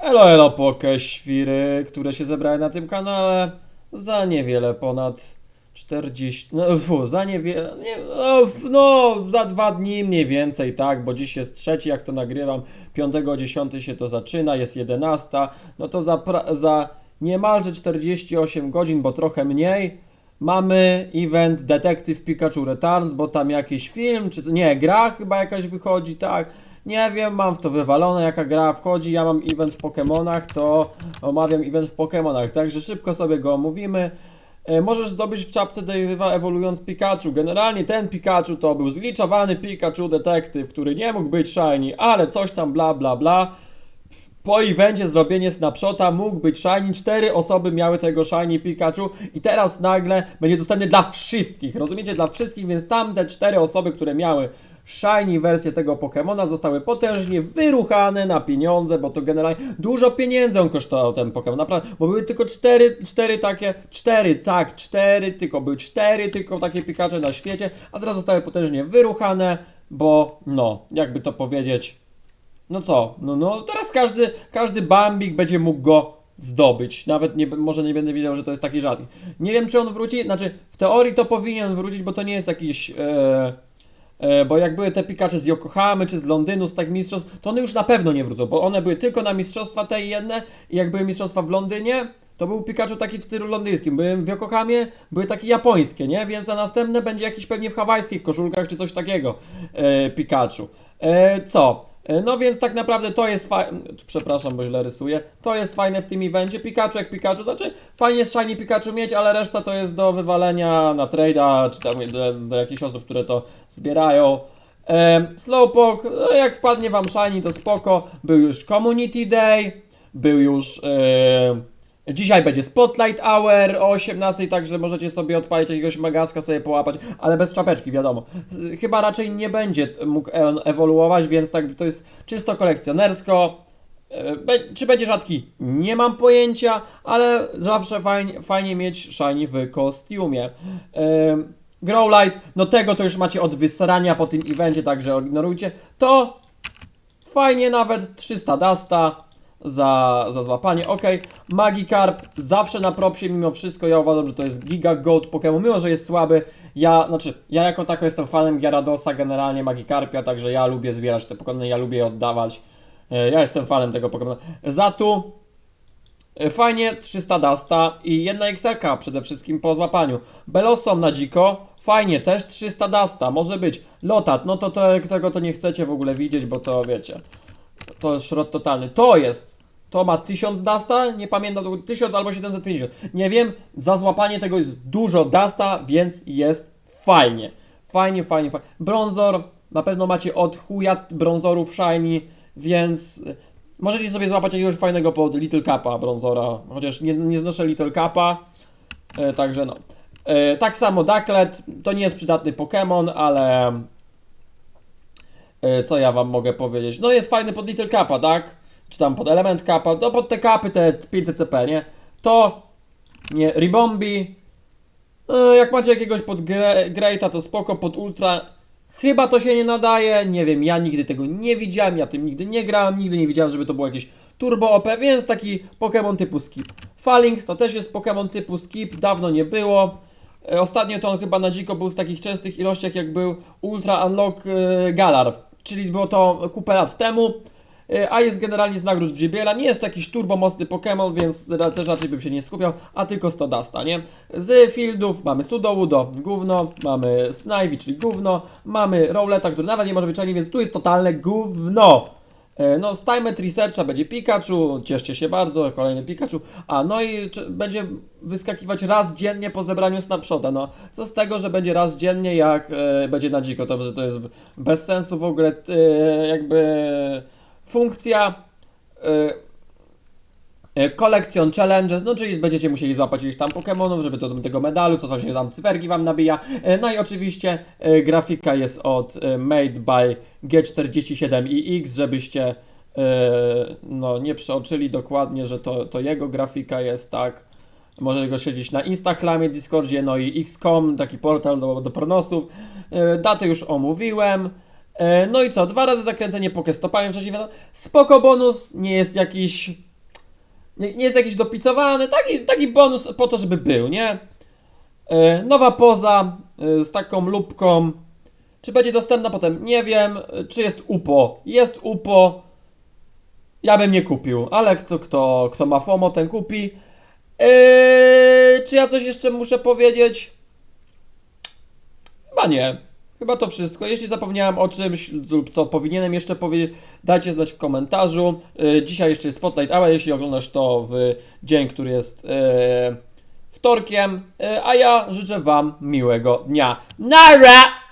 Elo, elo, poke świry, które się zebrały na tym kanale. Za niewiele ponad 40, no, fu, za niewiele, nie, no, no, za dwa dni mniej więcej, tak, bo dziś jest trzeci, jak to nagrywam, 5.10 się to zaczyna, jest 11, no to za, za niemalże 48 godzin, bo trochę mniej, mamy event Detective Pikachu Returns, bo tam jakiś film, czy nie, gra chyba jakaś wychodzi, tak, nie wiem, mam w to wywalone, jaka gra wchodzi, ja mam event w Pokémonach, to omawiam event w Pokémonach, także szybko sobie go omówimy. E, Możesz zdobyć w czapce Dave'a ewoluując Pikachu. Generalnie ten Pikachu to był zgliczowany Pikachu detektyw, który nie mógł być shiny, ale coś tam bla bla bla. Po evencie zrobienie snapshota mógł być shiny, cztery osoby miały tego shiny Pikachu i teraz nagle będzie dostępny dla wszystkich, rozumiecie? Dla wszystkich, więc tamte cztery osoby, które miały shiny wersję tego Pokemona zostały potężnie wyruchane na pieniądze, bo to generalnie dużo pieniędzy on kosztował ten Pokemon, naprawdę, bo były tylko cztery, cztery takie, cztery, tak, cztery, tylko były cztery tylko takie Pikacze na świecie, a teraz zostały potężnie wyruchane, bo no, jakby to powiedzieć, no co, no, no teraz każdy, każdy Bambik będzie mógł go zdobyć. Nawet nie, może nie będę wiedział, że to jest taki rzadki. Nie wiem, czy on wróci, znaczy w teorii to powinien wrócić, bo to nie jest jakiś... E, e, bo jak były te Pikacze z Yokohamy czy z Londynu, z tak mistrzostw, to one już na pewno nie wrócą, bo one były tylko na mistrzostwa te jedne i jak były mistrzostwa w Londynie, to był Pikachu taki w stylu londyńskim. Były w Yokohamie, były takie japońskie, nie? Więc na następne będzie jakiś pewnie w hawajskich koszulkach czy coś takiego e, Pikachu. E, co? E, No więc tak naprawdę to jest fajne, przepraszam, bo źle rysuję, to jest fajne w tym evencie, Pikachu jak Pikachu, znaczy fajnie jest shiny Pikachu mieć, ale reszta to jest do wywalenia na trade'a, czy tam do, do jakichś osób, które to zbierają. E, Slowpoke, no jak wpadnie wam shiny to spoko, był już Community Day, był już... E, Dzisiaj będzie Spotlight Hour o 18, także możecie sobie odpalić jakiegoś magaska, sobie połapać, ale bez czapeczki, wiadomo. Chyba raczej nie będzie mógł on ewoluować, więc tak to jest czysto kolekcjonersko. E, Czy będzie rzadki? Nie mam pojęcia, ale zawsze fajnie, fajnie mieć shiny w kostiumie. E, Growlite, no tego to już macie od wysrania po tym evencie, także ignorujcie. To Fajnie nawet 300 Dasta za, za złapanie, ok. Magikarp zawsze na propsie mimo wszystko, ja uważam, że to jest giga goat Pokémon, mimo że jest słaby, ja, znaczy, ja jako tako jestem fanem Gyaradosa, generalnie Magikarpia, także ja lubię zbierać te Pokémony, ja lubię je oddawać, E, ja jestem fanem tego Pokémona. Zatu, e, fajnie 300 Dasta i jedna XLK przede wszystkim po złapaniu. Belosom na dziko, fajnie, też 300 Dasta, może być. Lotat, no to tego to nie chcecie w ogóle widzieć, bo to wiecie, to jest szrot totalny. To jest, to ma 1000 Dasta, nie pamiętam, to 1000 albo 750, nie wiem, za złapanie tego jest dużo Dasta, więc jest fajnie. Fajnie, fajnie, fajnie. Bronzor, na pewno macie od chuja brązorów shiny, więc y, możecie sobie złapać jakiegoś fajnego pod Little Cupa brązora, chociaż nie, nie znoszę Little Cupa, e, także no. E, tak samo Ducklet, to nie jest przydatny Pokémon, ale e, co ja wam mogę powiedzieć? No jest fajny pod Little Cupa, tak? Czy tam pod Element Cupa, no pod te kapy, te 500 CP, nie? To, nie, Ribombi, e, jak macie jakiegoś pod Gre- Greata, to spoko, pod Ultra Chyba to się nie nadaje, nie wiem, ja nigdy tego nie widziałem, ja tym nigdy nie grałem, nigdy nie widziałem, żeby to było jakieś turbo OP, więc taki Pokémon typu Skip. Falinx to też jest Pokémon typu Skip, dawno nie było. E, Ostatnio to on chyba na dziko był w takich częstych ilościach jak był Ultra Unlock e, Galar, czyli było to kupę lat temu. E, A jest generalnie z nagród Gibiela. Nie jest to jakiś turbo mocny Pokémon, więc też raczej bym się nie skupiał, a tylko 100 Dasta, nie? Z fieldów mamy Sudowoodo, gówno, mamy Snivy, czyli gówno, mamy Rowleta, który nawet nie może być shiny, więc tu jest totalne gówno. E, No, z Timet Researcha będzie Pikachu, cieszcie się bardzo, kolejny Pikachu, a no i będzie wyskakiwać raz dziennie po zebraniu snapshota, no, co z tego, że będzie raz dziennie, jak e, będzie na dziko, to, że to jest bez sensu w ogóle, e, jakby funkcja, e, e, Collection Challenges, no czyli będziecie musieli złapać ileś tam Pokémonów, żeby do tego medalu, co właśnie tam cyferki wam nabija. E, No i oczywiście e, grafika jest od Made by G47iX, żebyście no nie przeoczyli dokładnie, że to, to jego grafika jest tak. Możecie go śledzić na Instagramie, Discordzie, no i XCOM, taki portal do, do pronosów. Daty już omówiłem. No i co, dwa razy zakręcenie pokestopami wcześniej wiadomo. Spoko bonus, nie jest jakiś nie, jest jakiś dopicowany, taki, taki bonus po to, żeby był, nie? E, nowa poza e, z taką lubką. Czy będzie dostępna potem? Nie wiem. E, Czy jest UPO? Jest UPO. Ja bym nie kupił, ale kto, kto, kto ma FOMO, ten kupi. Czy ja coś jeszcze muszę powiedzieć? Chyba nie. Chyba to wszystko. Jeśli zapomniałem o czymś lub co powinienem jeszcze powiedzieć, dajcie znać w komentarzu. Eee, dzisiaj jeszcze jest Spotlight Hour, jeśli oglądasz to w dzień, który jest eee, wtorkiem. Eee, a ja życzę Wam miłego dnia. Nara!